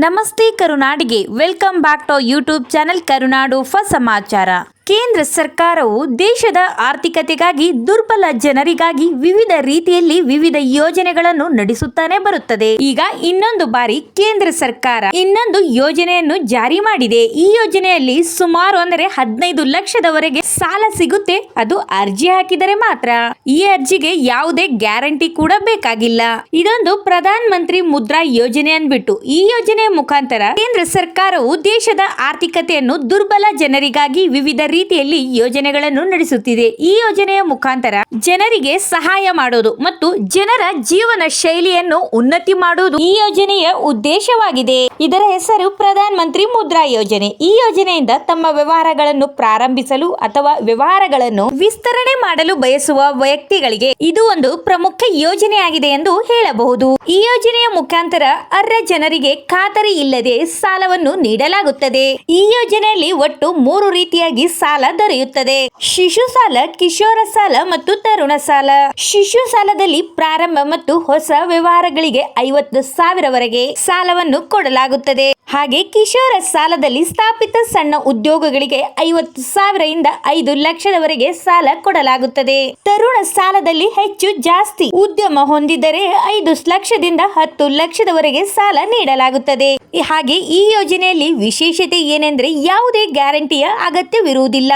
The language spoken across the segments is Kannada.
ನಮಸ್ತೆ ಕರುನಾಡಿಗೆ. Welcome back to YouTube channel Karunadu ಫ ಸಮಾಚಾರ. ಕೇಂದ್ರ ಸರ್ಕಾರವು ದೇಶದ ಆರ್ಥಿಕತೆಗಾಗಿ ದುರ್ಬಲ ಜನರಿಗಾಗಿ ವಿವಿಧ ರೀತಿಯಲ್ಲಿ ವಿವಿಧ ಯೋಜನೆಗಳನ್ನು ನಡೆಸುತ್ತಾನೆ ಬರುತ್ತದೆ. ಈಗ ಇನ್ನೊಂದು ಬಾರಿ ಕೇಂದ್ರ ಸರ್ಕಾರ ಇನ್ನೊಂದು ಯೋಜನೆಯನ್ನು ಜಾರಿ ಮಾಡಿದೆ. ಈ ಯೋಜನೆಯಲ್ಲಿ ಸುಮಾರು ಅಂದರೆ ಹದಿನೈದು ಲಕ್ಷದವರೆಗೆ ಸಾಲ ಸಿಗುತ್ತೆ. ಅದು ಅರ್ಜಿ ಹಾಕಿದರೆ ಮಾತ್ರ. ಈ ಅರ್ಜಿಗೆ ಯಾವುದೇ ಗ್ಯಾರಂಟಿ ಕೂಡ ಬೇಕಾಗಿಲ್ಲ. ಇದೊಂದು ಪ್ರಧಾನ ಮಂತ್ರಿ ಮುದ್ರಾ ಯೋಜನೆ ಅಂದ್ಬಿಟ್ಟು. ಈ ಯೋಜನೆಯ ಮುಖಾಂತರ ಕೇಂದ್ರ ಸರ್ಕಾರವು ದೇಶದ ಆರ್ಥಿಕತೆಯನ್ನು ದುರ್ಬಲ ಜನರಿಗಾಗಿ ವಿವಿಧ ರೀತಿಯಲ್ಲಿ ಯೋಜನೆಗಳನ್ನು ನಡೆಸುತ್ತಿದೆ. ಈ ಯೋಜನೆಯ ಮುಖಾಂತರ ಜನರಿಗೆ ಸಹಾಯ ಮಾಡೋದು ಮತ್ತು ಜನರ ಜೀವನ ಶೈಲಿಯನ್ನು ಉನ್ನತಿ ಮಾಡುವುದು ಈ ಯೋಜನೆಯ ಉದ್ದೇಶವಾಗಿದೆ. ಇದರ ಹೆಸರು ಪ್ರಧಾನ ಮಂತ್ರಿ ಮುದ್ರಾ ಯೋಜನೆ. ಈ ಯೋಜನೆಯಿಂದ ತಮ್ಮ ವ್ಯವಹಾರಗಳನ್ನು ಪ್ರಾರಂಭಿಸಲು ಅಥವಾ ವ್ಯವಹಾರಗಳನ್ನು ವಿಸ್ತರಣೆ ಮಾಡಲು ಬಯಸುವ ವ್ಯಕ್ತಿಗಳಿಗೆ ಇದು ಒಂದು ಪ್ರಮುಖ ಯೋಜನೆಯಾಗಿದೆ ಎಂದು ಹೇಳಬಹುದು. ಈ ಯೋಜನೆಯ ಮುಖಾಂತರ ಅರ್ಹ ಜನರಿಗೆ ಖಾತರಿ ಇಲ್ಲದೆ ಸಾಲವನ್ನು ನೀಡಲಾಗುತ್ತದೆ. ಈ ಯೋಜನೆಯಲ್ಲಿ ಒಟ್ಟು ಮೂರು ರೀತಿಯಾಗಿ ಸಾಲ ದೊರೆಯುತ್ತದೆ. ಶಿಶು ಸಾಲ, ಕಿಶೋರ ಸಾಲ ಮತ್ತು ತರುಣ ಸಾಲ. ಶಿಶು ಸಾಲದಲ್ಲಿ ಪ್ರಾರಂಭ ಮತ್ತು ಹೊಸ ವ್ಯವಹಾರಗಳಿಗೆ ಐವತ್ತು ಸಾವಿರವರೆಗೆ ಸಾಲವನ್ನು ಕೊಡಲಾಗುತ್ತದೆ. ಹಾಗೆ ಕಿಶೋರ ಸಾಲದಲ್ಲಿ ಸ್ಥಾಪಿತ ಸಣ್ಣ ಉದ್ಯೋಗಗಳಿಗೆ ಐವತ್ತು ಸಾವಿರದಿಂದ ಐದು ಲಕ್ಷದವರೆಗೆ ಸಾಲ ಕೊಡಲಾಗುತ್ತದೆ. ತರುಣ ಸಾಲದಲ್ಲಿ ಹೆಚ್ಚು ಜಾಸ್ತಿ ಉದ್ಯಮ ಹೊಂದಿದರೆ ಐದು ಲಕ್ಷದಿಂದ ಹತ್ತು ಲಕ್ಷದವರೆಗೆ ಸಾಲ ನೀಡಲಾಗುತ್ತದೆ. ಹಾಗೆ ಈ ಯೋಜನೆಯಲ್ಲಿ ವಿಶೇಷತೆ ಏನೆಂದರೆ ಯಾವುದೇ ಗ್ಯಾರಂಟಿಯ ಅಗತ್ಯವಿರುವುದಿಲ್ಲ.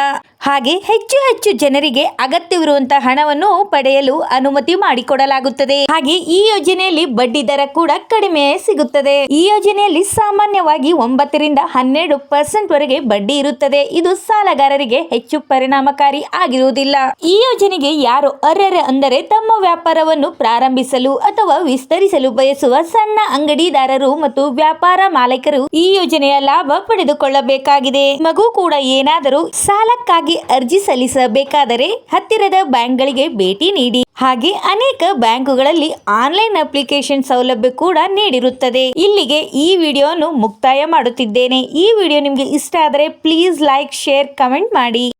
ಹಾಗೆ ಹೆಚ್ಚು ಹೆಚ್ಚು ಜನರಿಗೆ ಅಗತ್ಯವಿರುವಂತಹ ಹಣವನ್ನು ಪಡೆಯಲು ಅನುಮತಿ ಮಾಡಿಕೊಡಲಾಗುತ್ತದೆ. ಹಾಗೆ ಈ ಯೋಜನೆಯಲ್ಲಿ ಬಡ್ಡಿ ದರ ಕೂಡ ಕಡಿಮೆ ಸಿಗುತ್ತದೆ. ಈ ಯೋಜನೆಯಲ್ಲಿ ಸಾಮಾನ್ಯವಾಗಿ ಒಂಬತ್ತರಿಂದ ಹನ್ನೆರಡು ಪರ್ಸೆಂಟ್ ವರೆಗೆ ಬಡ್ಡಿ ಇರುತ್ತದೆ. ಇದು ಸಾಲಗಾರರಿಗೆ ಹೆಚ್ಚು ಪರಿಣಾಮಕಾರಿ ಆಗಿರುವುದಿಲ್ಲ. ಈ ಯೋಜನೆಗೆ ಯಾರು ಅರ್ಹರ ಅಂದರೆ ತಮ್ಮ ವ್ಯಾಪಾರವನ್ನು ಪ್ರಾರಂಭಿಸಲು ಅಥವಾ ವಿಸ್ತರಿಸಲು ಬಯಸುವ ಸಣ್ಣ ಅಂಗಡಿದಾರರು ಮತ್ತು ವ್ಯಾಪಾರ ಮಾಲೀಕರು ಈ ಯೋಜನೆಯ ಲಾಭ ಪಡೆದುಕೊಳ್ಳಬೇಕಾಗಿದೆ. ಮಗು ಕೂಡ ಏನಾದರೂ ಸಾಲಕ್ಕಾಗಿ ಅರ್ಜಿ ಸಲ್ಲಿಸಬೇಕಾದರೆ ಹತ್ತಿರದ ಬ್ಯಾಂಕ್ಗಳಿಗೆ ಭೇಟಿ ನೀಡಿ. ಹಾಗೆ ಅನೇಕ ಬ್ಯಾಂಕುಗಳಲ್ಲಿ ಆನ್ಲೈನ್ ಅಪ್ಲಿಕೇಶನ್ ಸೌಲಭ್ಯ ಕೂಡ ನೀಡಿರುತ್ತದೆ. ಇಲ್ಲಿಗೆ ಈ ವಿಡಿಯೋನು ಮುಕ್ತಾಯ ಮಾಡುತ್ತಿದ್ದೇನೆ. ಈ ವಿಡಿಯೋ ನಿಮಗೆ ಇಷ್ಟ ಆದರೆ ಪ್ಲೀಸ್ ಲೈಕ್, ಶೇರ್, ಕಮೆಂಟ್ ಮಾಡಿ.